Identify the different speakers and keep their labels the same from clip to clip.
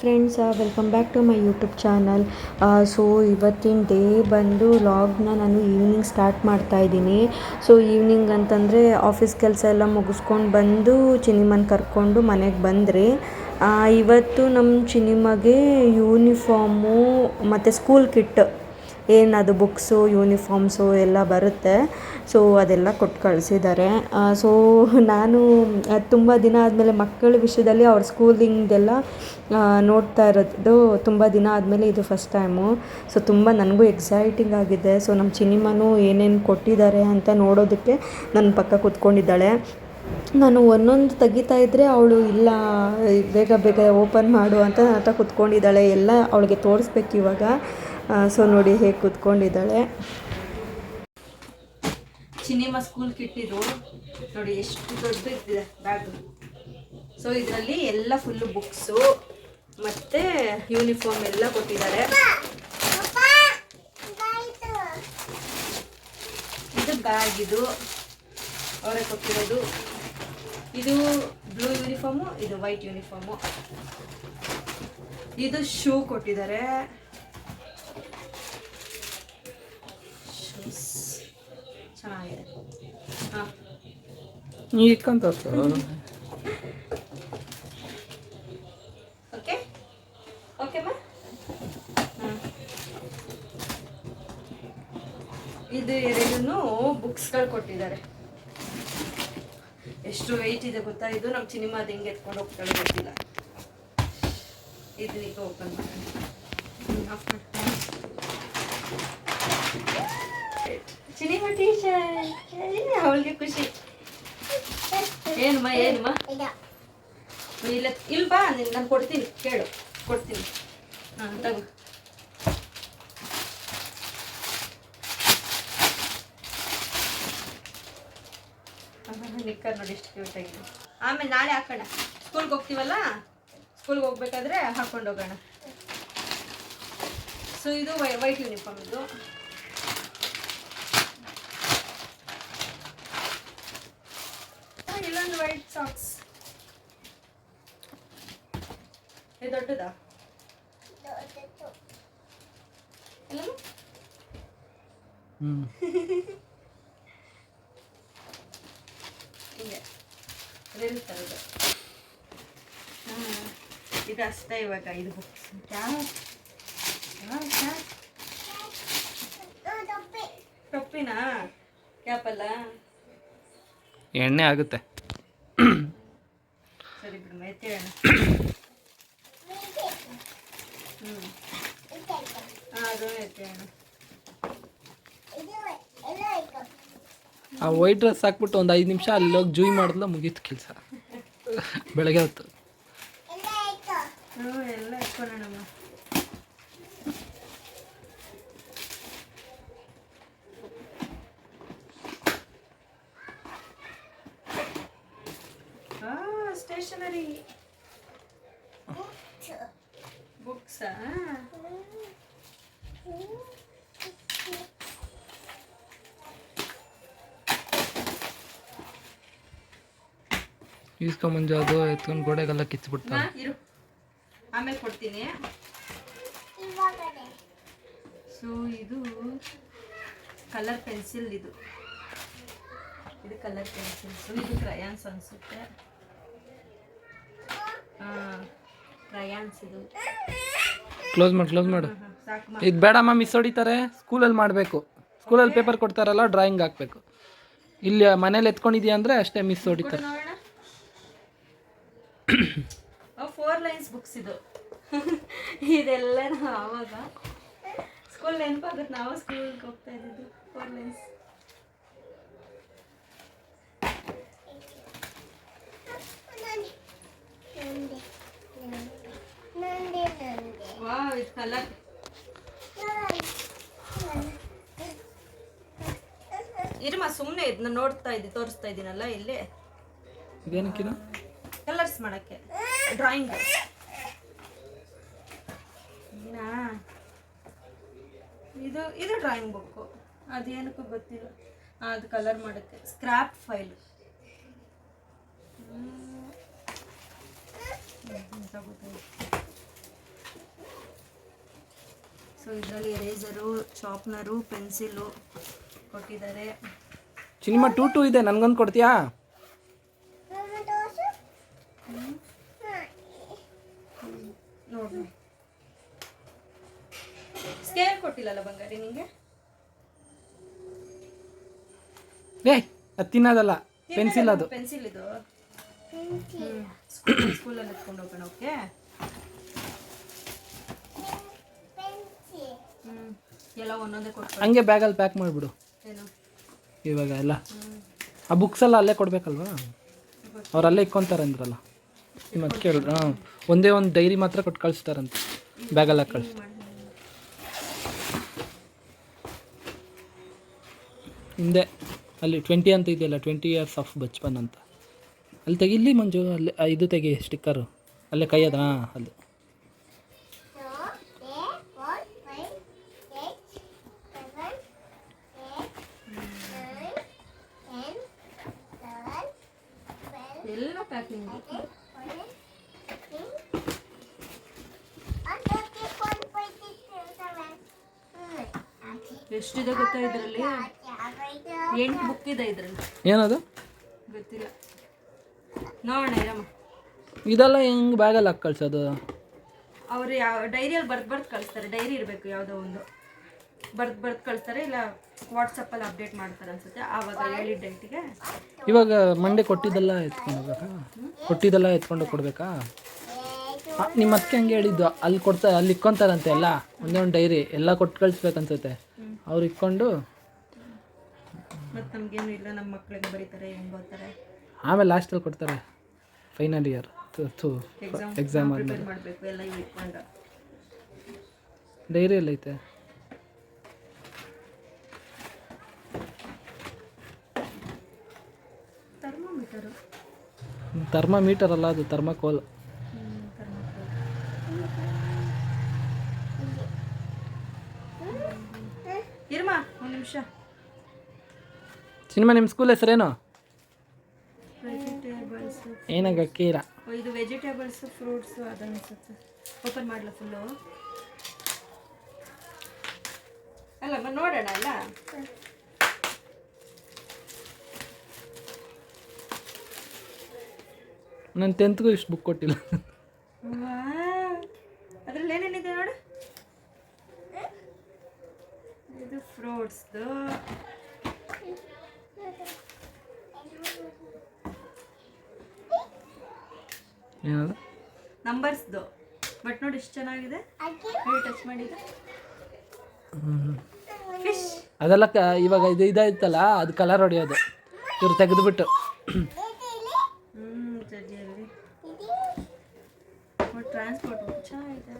Speaker 1: Friends welcome back to my YouTube channel so ಇವತ್ತಿನ day ಬಂದು ಲಾಗ್ನ ನಾನು ಈವ್ನಿಂಗ್ ಸ್ಟಾರ್ಟ್ ಮಾಡ್ತಾ ಇದ್ದೀನಿ. ಸೊ ಈವ್ನಿಂಗ್ ಅಂತಂದರೆ ಆಫೀಸ್ ಕೆಲಸ ಎಲ್ಲ ಮುಗಿಸ್ಕೊಂಡು ಬಂದು ಚಿನಿಮನ್ ಕರ್ಕೊಂಡು ಮನೆಗೆ ಬಂದರೆ. ಇವತ್ತು ನಮ್ಮ ಚಿನಿಮಗೆ ಯೂನಿಫಾರ್ಮು ಮತ್ತು ಸ್ಕೂಲ್ ಕಿಟ್ ಏನದು ಬುಕ್ಸು ಯೂನಿಫಾರ್ಮ್ಸು ಎಲ್ಲ ಬರುತ್ತೆ. ಸೊ ಅದೆಲ್ಲ ಕೊಟ್ಟು ಕಳಿಸಿದ್ದಾರೆ. ಸೊ ನಾನು ತುಂಬ ದಿನ ಆದಮೇಲೆ ಮಕ್ಕಳ ವಿಷಯದಲ್ಲಿ ಅವ್ರ ಸ್ಕೂಲಿಂಗ್ದೆಲ್ಲ ನೋಡ್ತಾ ಇರೋದು ತುಂಬ ದಿನ ಆದಮೇಲೆ ಇದು ಫಸ್ಟ್ ಟೈಮು ಸೊ ತುಂಬ ನನಗೂ ಎಕ್ಸೈಟಿಂಗ್ ಆಗಿದೆ. ಸೊ ನಮ್ಮ ಚಿನಿಮನು ಏನೇನು ಕೊಟ್ಟಿದ್ದಾರೆ ಅಂತ ನೋಡೋದಕ್ಕೆ ನನ್ನ ಪಕ್ಕ ಕೂತ್ಕೊಂಡಿದ್ದಾಳೆ. ನಾನು ಒಂದೊಂದು ತೆಗಿತಾ ಇದ್ದರೆ ಅವಳು, ಇಲ್ಲ, ಬೇಗ ಬೇಗ ಓಪನ್ ಮಾಡು ಅಂತ ಹತ್ರ ಕೂತ್ಕೊಂಡಿದ್ದಾಳೆ. ಎಲ್ಲ ಅವಳಿಗೆ ತೋರಿಸ್ಬೇಕು ಇವಾಗ. ಸೊ ನೋಡಿ ಹೇಗೆ ಕೂತ್ಕೊಂಡಿದ್ದಾಳೆ. ಸಿನಿಮಾ ಸ್ಕೂಲ್ ಕಿಟ್ಟಿದ್ರು ನೋಡಿ ಎಷ್ಟು ದೊಡ್ಡದಿದೆ ಬ್ಯಾಗ್ ಸೊ ಇದರಲ್ಲಿ ಎಲ್ಲ ಫುಲ್ಲು ಬುಕ್ಸು ಮತ್ತು ಯೂನಿಫಾರ್ಮ್ ಎಲ್ಲ ಕೊಟ್ಟಿದ್ದಾರೆ. ಇದು ಬ್ಯಾಗ್ ಇದು. ಅವರೇ ಕೊಟ್ಟಿರೋದು. ಇದು ಬ್ಲೂ ಯೂನಿಫಾರ್ಮು ಇದು ವೈಟ್ ಯೂನಿಫಾರ್ಮು ಇದು ಶೂ ಕೊಟ್ಟಿದ್ದಾರೆ. ಚೆನ್ನಾಗಿದೆ ಹಾಂ
Speaker 2: ಇಟ್ಕೊಂತ
Speaker 1: ಓಕೆ ಓಕೆ ಮಾ ಇದು ಎರಡೂ ಬುಕ್ಸ್ಗಳು ಕೊಟ್ಟಿದ್ದಾರೆ. ಎಷ್ಟು ವೆಯ್ಟ್ ಇದೆ ಗೊತ್ತಾ? ಇದು ನಮ್ಮ ಸಿನಿಮಾ ಅದು ಹೆಂಗೆ ಎತ್ಕೊಂಡು ಹೋಗ್ತಾಳೆ ಗೊತ್ತಿಲ್ಲ. ಇದು ಈಗ ಓಪನ್ ಮಾಡೋಣ ಸಿನಿಮಾ ಟೀಚರ್ ಅವಳಿಗೆ ಖುಷಿ. ಏನಮ್ಮ ಏನಮ್ಮ? ಇಲ್ಲ ಇಲ್ಲ ಬಾ, ನಾನು ಕೊಡ್ತೀನಿ, ಕೇಳು, ಕೊಡ್ತೀನಿ. ಹಾಂ, ತಗೋ. ನಿಕ್ಕರ್ ನೋಡಿ ಎಷ್ಟು ಕ್ಯೂಟ್ ಆಗಿದೆ. ಆಮೇಲೆ ನಾಳೆ ಹಾಕೋಣ. ಸ್ಕೂಲ್ಗೆ ಹೋಗ್ತೀವಲ್ಲ? ಸ್ಕೂಲ್ಗೆ ಹೋಗ್ಬೇಕಾದ್ರೆ ಹಾಕೊಂಡು ಹೋಗೋಣ. ಸೊ ಇದು ವೈಟ್ ಯೂನಿಫಾರ್ಮ್ ಇದು ಆ, ಇಲ್ಲೊಂದು ವೈಟ್ ಸಾಕ್ಸ್ ಇದು ದೊಡ್ಡದಾ? ಹಿಂಗೆ. ಇದು ಹಾಂ ಇದು ಅಷ್ಟೇ ಇವಾಗ ಇದು ಬುಕ್ಸ್? ಟೊಪ್ಪಿನಾ? ಕ್ಯಾಪಲ್ಲ?
Speaker 2: ಎಣ್ಣೆ ಆಗುತ್ತೆ.
Speaker 1: ಹ್ಞೂ ಹಾಂ ಅದು ಎತ್ತೇಳೋಣ
Speaker 2: ಆ ವೈಟ್ ಡ್ರೆಸ್ ಹಾಕ್ಬಿಟ್ಟು ಒಂದು ಐದು ನಿಮಿಷ ಅಲ್ಲಿ ಹೋಗಿ ಜೂಯ್ ಮಾಡಿದ್ಲ ಮುಗೀತು ಕೆಲಸ. ಬೆಳಗ್ಗೆ ಹೊತ್ತು
Speaker 1: ಹ್ಞೂ ಎಲ್ಲ ಇಟ್ಕೊಳ್ಳೋಣಮ್ಮ ಸ್ಟೇಷನರಿ ಬುಕ್ಸಾ
Speaker 2: ಈಸ್ಕೊಂಬಂದು ಅದು ಎತ್ಕೊಂಡು ಗೋಡೆಗೆಲ್ಲ ಕಿಚ್ಬಿಡ್ತಾರೆ
Speaker 1: ಇರು ಆಮೇಲೆ ಕೊಡ್ತೀನಿ. ಸೊ ಇದು ಕಲರ್ ಪೆನ್ಸಿಲ್ ಇದು. ಇದು ಕಲರ್ ಪೆನ್ಸಿಲ್ಸು ಇದು ಕ್ರಯಾನ್ಸ್ ಅನಿಸುತ್ತೆ.
Speaker 2: ಕ್ಲೋಸ್ ಮಾಡಿ ಕ್ಲೋಸ್ ಮಾಡು. ಇದು ಬೇಡಮ್ಮ ಮಿಸ್ ಹೊಡಿತಾರೆ. ಸ್ಕೂಲಲ್ಲಿ ಮಾಡಬೇಕು. ಸ್ಕೂಲಲ್ಲಿ ಪೇಪರ್ ಕೊಡ್ತಾರಲ್ಲ ಡ್ರಾಯಿಂಗ್ ಹಾಕ್ಬೇಕು. ಇಲ್ಲಿ ಮನೇಲಿ ಎತ್ಕೊಂಡಿದ್ಯಾ ಅಂದರೆ ಅಷ್ಟೇ ಮಿಸ್ ಹೊಡಿತಾರೆ.
Speaker 1: ಫೋರ್ ಲೈನ್ಸ್ ಬುಕ್ಸ್ ಇದು. ಇದೆಲ್ಲ ನಾವು ಆವಾಗ ಸ್ಕೂಲ್ ನೆನಪಾಗುತ್ತೆ ನಾವು ಸ್ಕೂಲ್ಗೆ ಹೋಗ್ತಾ ಇದ್ದಿದ್ದು ಫೋರ್ ಲೈನ್ಸ್ ವಾವ್ ಇದು ಕಲರ್ ಇರಮ್ಮ ಸುಮ್ಮನೆ ಇದನ್ನ ನೋಡ್ತಾ ಇದ್ದಿ ತೋರಿಸ್ತಾ ಇದ್ದೀನಲ್ಲ ಇಲ್ಲಿ.
Speaker 2: ಇದೇನಕ್ಕಿನ
Speaker 1: ಕಲರ್ಸ್ ಮಾಡಕ್ಕೆ. ಡ್ರಾಯಿಂಗ್ ಇದು ಇದು ಡ್ರಾಯಿಂಗ್ ಬುಕ್ಕು ಅದೇನಕ್ಕೂ ಗೊತ್ತಿಲ್ಲ. ಅದು ಕಲರ್ ಮಾಡೋಕ್ಕೆ. ಸ್ಕ್ರಾಪ್ ಫೈಲ್ ತಗೋತಾ ಸೊ ಇದರಲ್ಲಿ ಎರೇಸರು ಶಾರ್ಪ್ನರು ಪೆನ್ಸಿಲು ಕೊಟ್ಟಿದ್ದಾರೆ.
Speaker 2: ಸಿನಿಮಾ ಟೂ ಟೂ ಇದೆ. ನನಗೊಂದು ಕೊಡ್ತೀಯಾ?
Speaker 1: ನೋಡಿ ಸ್ಕೇಲ್ ಕೊಟ್ಟಿಲ್ಲಲ್ಲ ಬಂಗಾರಿ ನಿಂಗೆ?
Speaker 2: ಏ ಅದು ತಿನ್ನೋದಲ್ಲ. ಪೆನ್ಸಿಲ್ ಅದು.
Speaker 1: ಪೆನ್ಸಿಲ್ ಇದು. ಸ್ಕೂಲಲ್ಲಿ ಎತ್ಕೊಂಡು ಹೋಗೋಣ ಓಕೆ ಹ್ಮ್ ಎಲ್ಲ ಒಂದೊಂದೇ ಕೊಟ್ಟು
Speaker 2: ಹಂಗೆ ಬ್ಯಾಗಲ್ಲಿ ಪ್ಯಾಕ್ ಮಾಡಿಬಿಡು.
Speaker 1: ಏನು?
Speaker 2: ಇವಾಗ ಎಲ್ಲ. ಆ ಬುಕ್ಸ್ ಎಲ್ಲ ಅಲ್ಲೇ ಕೊಡಬೇಕಲ್ವಾ? ಅವ್ರು ಅಲ್ಲೇ ಇಕ್ಕೊಂತಾರೆ ಅಂದ್ರಲ್ಲ. ಮತ್ತೆ ಕೇಳಿದ್ರು ಹಾಂ ಒಂದೇ ಒಂದು ಡೈರಿ ಮಾತ್ರ ಕೊಟ್ಟು ಕಳಿಸ್ತಾರಂತೆ. ಬ್ಯಾಗಲ್ಲ ಕಳಿಸ್ ಹಿಂದೆ ಅಲ್ಲಿ ಟ್ವೆಂಟಿ ಅಂತ ಇದೆಯಲ್ಲ ಟ್ವೆಂಟಿ ಇಯರ್ಸ್ ಆಫ್ ಬಚ್ಪನ್ ಅಂತ. ಅಲ್ಲಿ ತೆಗಿಲಿ ಮಂಜು ಅಲ್ಲಿ ಇದು ತೆಗಿ ಸ್ಟಿಕ್ಕರು ಅಲ್ಲೇ ಕೈಯದ ಹಾಂ ಅದು
Speaker 1: ಎಲ್ಲ ಪ್ಯಾಕಿಂಗ್ ಎಷ್ಟಿದೆ ಗೊತ್ತಾ ಇದರಲ್ಲಿ? ಎಂಟು ಬುಕ್ ಇದೆ ಇದರಲ್ಲಿ.
Speaker 2: ಏನದು?
Speaker 1: ಗೊತ್ತಿಲ್ಲ. ನೋಡೋಣ ಇರಮ್ಮ.
Speaker 2: ಇದೆಲ್ಲ ಹೆಂಗೆ ಬ್ಯಾಗಲ್ಲಿ ಹಾಕಿ ಕಳ್ಸೋದು?
Speaker 1: ಅವರು ಯಾವ ಡೈರಿಯಲ್ಲಿ ಬರ್ದು ಬರ್ದು ಕಳಿಸ್ತಾರೆ. ಡೈರಿ ಇರಬೇಕು ಯಾವುದೋ ಒಂದು. ಬರ್ದು ಬರ್ದು ಕಳಿಸ್ತಾರೆ ಇಲ್ಲ ವಾಟ್ಸಪ್ಪಲ್ಲಿ ಅಪ್ಡೇಟ್ ಮಾಡ್ತಾರೆ ಅನ್ಸುತ್ತೆ. ಆವಾಗ ಹೇಳಿದ ಡೇಟಿಗೆ
Speaker 2: ಇವಾಗ ಮಂಡೆ ಕೊಟ್ಟಿದ್ದೆಲ್ಲ ಎತ್ಕೊಂಡು ಹೋಗ್ಬೇಕಾ ಕೊಟ್ಟಿದ್ದೆಲ್ಲ ಎತ್ಕೊಂಡು ಕೊಡಬೇಕಾ? ನಿಮ್ಮ ಅತ್ತೆ ಹಂಗೆ ಹೇಳಿದ್ದು ಅಲ್ಲಿ ಕೊಡ್ತಾ ಅಲ್ಲಿ ಇಕ್ಕೊಂತಾರಂತೆ ಎಲ್ಲ. ಒಂದೇ ಒಂದು ಡೈರಿ ಎಲ್ಲ ಕೊಟ್ಟು ಕಳಿಸ್ಬೇಕನ್ಸುತ್ತೆ. ಅವ್ರು ಇಕ್ಕೊಂಡು
Speaker 1: ಮತ್ತು ನಮಗೇನು ಇಲ್ಲ ನಮ್ಮ ಮಕ್ಕಳಿಗೆ ಬರೀತಾರೆ ಹೆಂಗೆ ಬರ್ತಾರೆ
Speaker 2: ಆಮೇಲೆ ಲಾಸ್ಟಲ್ಲಿ ಕೊಡ್ತಾರೆ. ಫೈನಲ್ ಇಯರ್ ಥೂ
Speaker 1: ಎಕ್ಸಾಮ್ ಮಾಡಬೇಕು ಎಲ್ಲ
Speaker 2: ಡೈರಿ ಎಲ್ಲ ಐತೆ
Speaker 1: ಥರ್ಮೋಮೀಟರು
Speaker 2: ಥರ್ಮಾಮೀಟರ್ ಅಲ್ಲ ಅದು ಥರ್ಮಾಕೋಲ್
Speaker 1: ಇರ್ಮ ಒಂದು ನಿಮಿಷ.
Speaker 2: ಸಿನಿಮಾ ನಿಮ್ಮ ಸ್ಕೂಲ್ ಹೆಸರೇನು?
Speaker 1: ವೆಜಿಟೇಬಲ್ಸ್
Speaker 2: ಏನಾಗ ಕೀರ
Speaker 1: ಇದು ವೆಜಿಟೇಬಲ್ಸ್ ಫ್ರೂಟ್ಸ್ ಅದು ಅನ್ಸುತ್ತೆ. ಓಪನ್ ಮಾಡಲ ಫುಲ್ಲು ಅಲ್ಲ ನೋಡೋಣ ಅಲ್ಲ?
Speaker 2: ನಾನು ಟೆಂತ್ಗೂ ಇಷ್ಟು ಬುಕ್ ಕೊಟ್ಟಿಲ್ಲ.
Speaker 1: ಅದ್ರಲ್ಲಿ ಏನೇನಿದೆ ನೋಡು? ಇದು ಫ್ರೂಟ್ಸ್ದು
Speaker 2: ಏನದು?
Speaker 1: ನಂಬರ್ಸ್ದು ಬಟ್ ನೋಡಿ ಎಷ್ಟು ಚೆನ್ನಾಗಿದೆ. ಟಚ್ ಮಾಡಿದೆ
Speaker 2: ಅದೆಲ್ಲ ಇವಾಗ ಇದು ಇದಾಯ್ತಲ್ಲ ಅದು ಕಲರ್ ಹೊಡೆಯೋದು. ಇವ್ರು ತೆಗೆದುಬಿಟ್ಟು
Speaker 1: ಹ್ಞೂ ಜಡ್ಜಿಯಲ್ಲಿ ಟ್ರಾನ್ಸ್ಪೋರ್ಟ್ ಚೆನ್ನಾಗಿದೆ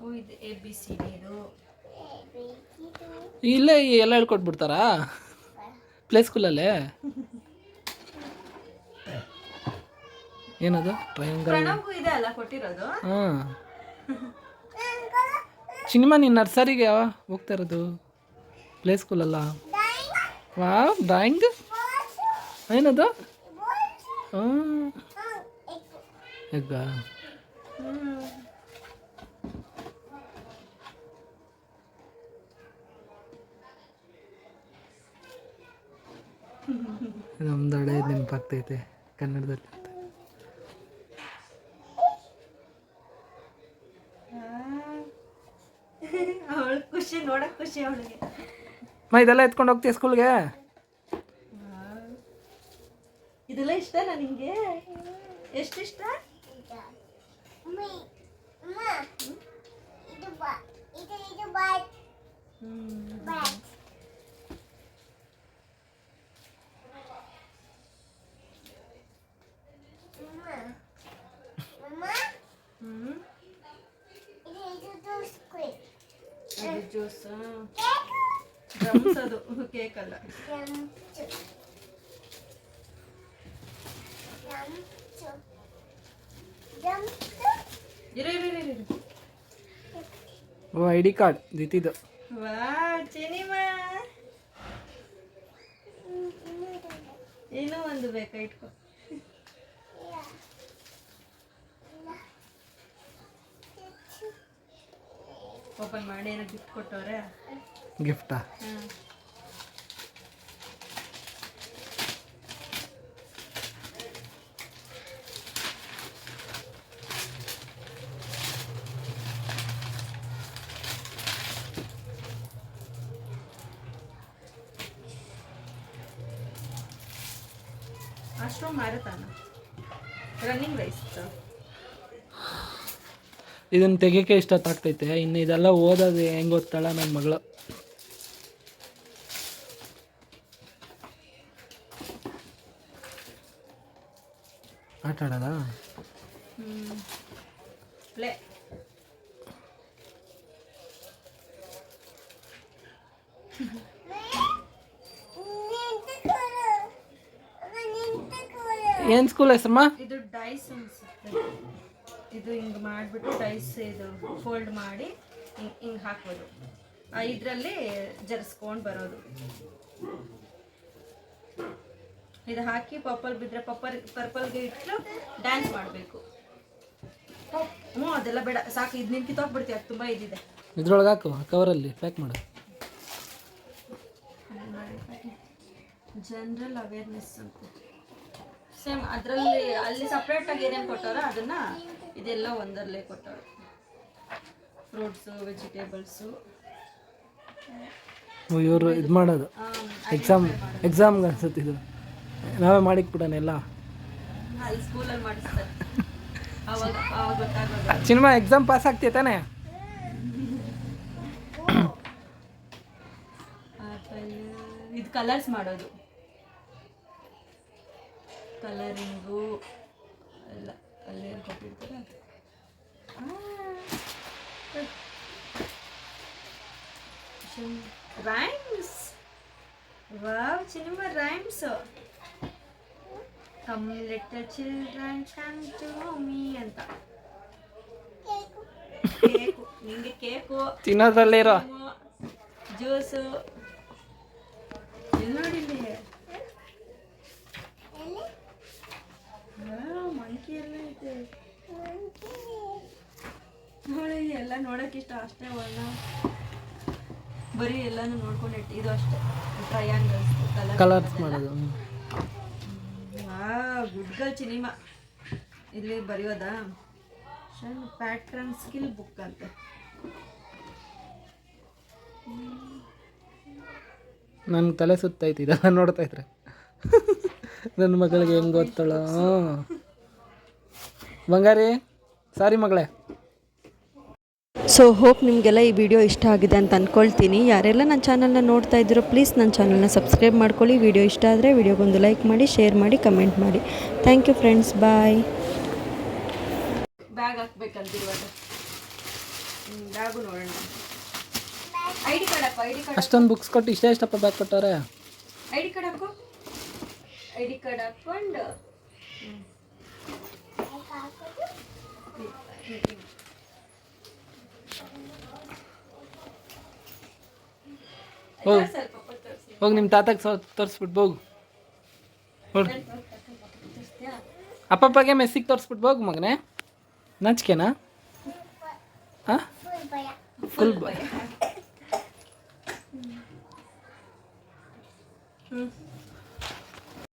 Speaker 1: ಓ ಇದು ಎ ಬಿ ಸಿ
Speaker 2: ಇಲ್ಲೇ ಎಲ್ಲ ಹೇಳ್ಕೊಟ್ಬಿಡ್ತಾರಾ? ಪ್ಲೇ ಸ್ಕೂಲಲ್ಲೇ ಏನದು? ಟ್ರಯಾಂಗಲ್
Speaker 1: ಪ್ರಣವ್ಗೂ ಇದೆ ಅಲ್ಲ ಕೊಟ್ಟಿರೋದು?
Speaker 2: ಹಾಂ. ಸಿನಿಮಾ ನೀನು ನರ್ಸರಿಗೆ ಯಾವ ಹೋಗ್ತಾ ಇರೋದು? ಪ್ಲೇ ಸ್ಕೂಲಲ್ಲ ವಾ ಡ್ರಾಯಿಂಗ್? ಏನದು? ಹ್ಞೂ ಎಗ್ಗ? ನಮ್ದು ಹಳೆ ನೆನಪಾಗ್ತೈತೆ ಕನ್ನಡದಲ್ಲಿ
Speaker 1: ಅವಳು ಖುಷಿ ನೋಡಕ್ ಖುಷಿ ಅವಳಿಗೆ.
Speaker 2: ಮಾ ಇದೆಲ್ಲ ಎತ್ಕೊಂಡು ಹೋಗ್ತೀಯ ಸ್ಕೂಲ್ಗೆ?
Speaker 1: ಇದೆಲ್ಲ ಇಷ್ಟ ನಿಂಗೆ? ಎಷ್ಟು ಇಷ್ಟ? ಹ್ಮ್. ಡ್ರಮ್ಸ್ ಅದು ಕೇಕ್ ಅಲ್ಲ
Speaker 2: ಓ ಐ ಡಿ ಕಾರ್ಡ್ ದಿತಿದು
Speaker 1: ಏನೋ ಒಂದು ಬೇಕಾ ಇಟ್ಕೊ. ಓಪನ್ ಮಾಡಿ ಏನೋ ಗಿಫ್ಟ್ ಕೊಟ್ಟವ್ರೆ?
Speaker 2: ಗಿಫ್ಟಾ?
Speaker 1: ಹ್ಮ್ ಅಷ್ಟೊಂದು ಮಾರತಾನ ರನ್ನಿಂಗ್ ರೈಸ್
Speaker 2: ಇದನ್ನ ಇಷ್ಟ ಇಷ್ಟೊತ್ತಾಗ್ತೈತೆ. ಇನ್ನು ಇದೆಲ್ಲ ಓದೋದು ಹೆಂಗೆ ಓದ್ತಾಳ ನನ್ನ ಮಗಳು. ಆಟ ಆಡೋದ? ಏನು ಸ್ಕೂಲ್ ಹೆಸ್ರಮ್ಮ?
Speaker 1: ಇದು ಹಿಂಗೆ ಮಾಡಿಬಿಟ್ಟು ಡೈಸ್ ಇದು ಫೋಲ್ಡ್ ಮಾಡಿ ಹಿಂಗೆ ಹಿಂಗೆ ಹಾಕ್ಬೋದು. ಇದರಲ್ಲಿ ಜರ್ಸ್ಕೊಂಡು ಬರೋದು. ಇದು ಹಾಕಿ ಪಪ್ಪಲ್ ಬಿದ್ದರೆ ಪಪ್ಪಲ್ ಪರ್ಪಲ್ಗೆ ಇಟ್ಟು ಡ್ಯಾನ್ಸ್ ಮಾಡಬೇಕು. ಹ್ಞೂ ಅದೆಲ್ಲ ಬೇಡ. ಸಾಕು ಇದು ನಿನ್ ಕಿತ್ತೋಗ್ಬಿಡ್ತೀವಿ ಅದು ತುಂಬ ಇದಿದೆ.
Speaker 2: ಇದ್ರೊಳಗೆ ಹಾಕು ಕವರಲ್ಲಿ ಪ್ಯಾಕ್ ಮಾಡು.
Speaker 1: ಜನರಲ್ ಅವೇರ್ನೆಸ್ ಅಂತ. ಸೇಮ್ ಅದರಲ್ಲಿ ಅಲ್ಲಿ ಸಪ್ರೇಟಾಗಿ ಏನೇನು ಕೊಟ್ಟಾರೋ ಅದನ್ನು ಇದೆಲ್ಲ ಒಂದರಲ್ಲೇ ಕೊಟ್ಟವಳು ಫ್ರೂಟ್ಸು ವೆಜಿಟೇಬಲ್ಸು.
Speaker 2: ಇವರು ಇದು ಮಾಡೋದು. ಎಕ್ಸಾಮ್ ಎಕ್ಸಾಮ್ಗೆ ಅನ್ಸುತ್ತೆ ಇದು. ನಾವೇ ಮಾಡಿಕ್ಬಿಡೋಣ ಎಲ್ಲ.
Speaker 1: ಸ್ಕೂಲಲ್ಲಿ ಮಾಡಿಸ್ತಾರೆ. ಅವಾಗ ಅವಾಗ ಗೊತ್ತಾಗೋದು.
Speaker 2: ಎಕ್ಸಾಮ್ ಪಾಸ್ ಆಗ್ತೈತೆ ತಾನೇ?
Speaker 1: ಇದು ಕಲರ್ಸ್ ಮಾಡೋದು. ಕಲರಿಂಗು ಎಲ್ಲ. ಅಲ್ಲಿ ಏನು ಕೊಟ್ಟಿರ್ತಾರೆ ಅದು. Rhymes wow cinema rhymes come little children come to me ಅಂತ ಕೇಕು ನಿಂಗೆ ಕೇಕು
Speaker 2: ತಿನ್ನೋದ್ರಲ್ಲೇ ಇರೋ
Speaker 1: ಜ್ಯೂಸು ಎಲ್ಲಿ ನೋಡಿಲ್ಲಿ ಮಂಕಿ ಎಲ್ಲ ಇದೆ ನೋಡಿ ಎಲ್ಲ ನೋಡಕ್ಕೆ ಇಷ್ಟ ಅಷ್ಟೇ ವರ್ಣ. ಬರೀ ಎಲ್ಲಾನು ನೋಡ್ಕೊಂಡು ಇಟ್ಟು ಇದು ಅಷ್ಟೇ. ಟ್ರಯಾಂಗಲ್ಸ್ ಕಲರ್
Speaker 2: ಕಲರ್ಸ್ ಮಾಡೋದು.
Speaker 1: ಗುಡ್ ಗರ್ಲ್ ಸಿನಿಮಾ ಇಲ್ಲಿ ಬರೆಯೋದಾ? ಪ್ಯಾಟ್ರನ್ ಸ್ಕಿಲ್ ಬುಕ್ ಅಂತ.
Speaker 2: ನನ್ನ ತಲೆ ಸುತ್ತೈತಿ ಇದೆಲ್ಲ ನೋಡ್ತಾ ಇದ್ರೆ. ನನ್ನ ಮಗಳಿಗೆ ಹೆಂಗೆ ಗೊತ್ತಳ? ಬಂಗಾರಿ ಸಾರಿ ಮಗಳೇ.
Speaker 1: ಸೊ ಹೋಪ್ ನಿಮಗೆಲ್ಲ ಈ ವಿಡಿಯೋ ಇಷ್ಟ ಆಗಿದೆ ಅಂತ ಅಂದ್ಕೊಳ್ತೀನಿ ಯಾರೆಲ್ಲ ನನ್ನ ಚಾನಲ್ನ ನೋಡ್ತಾ ಇದ್ದೀರೋ ಪ್ಲೀಸ್ ನನ್ನ ಚಾನಲ್ನ ಸಬ್ಸ್ಕ್ರೈಬ್ ಮಾಡ್ಕೊಳ್ಳಿ. ವಿಡಿಯೋ ಇಷ್ಟ ಆದರೆ ವಿಡಿಯೋಗೊಂದು ಲೈಕ್ ಮಾಡಿ ಶೇರ್ ಮಾಡಿ ಕಮೆಂಟ್ ಮಾಡಿ. Thank you friends bye bag ಹಾಕ್ಬೇಕಂತಿರುವಾಗ. Bag ನೋಡೋಣ. ಐ ಡಿ ಕಾರ್ಡ್ ಹಾಕು ಐ ಡಿ ಕಾರ್ಡ್
Speaker 2: ಅಷ್ಟೊಂದು ಬುಕ್ಸ್ ಕೊಟ್ಟು ಇಷ್ಟೇ ಇಷ್ಟಪ್ಪ ಬ್ಯಾಗ್ ಕೊಟ್ಟವ್ರೆ.
Speaker 1: ಐ ಡಿ ಕಾರ್ಡ್ ಹಾಕು. ಐ ಡಿ ಕಾರ್ಡ್ ಹಾಕ್ಕೊಂಡು
Speaker 2: ಹೋಗಿ ಹೋಗಿ ನಿಮ್ಮ ತಾತಕ್ಕೆ ಸ ತೋರಿಸ್ಬಿಟ್ಟು ಹೋಗು. ಅಪ್ಪಪ್ಪಗೆ ಮೆಸ್ಸಿಗೆ ತೋರಿಸ್ಬಿಟ್ಟು ಹೋಗು ಮಗನೇ. ನಾಚಿಕೆನಾ? ಹಾಂ ಫುಲ್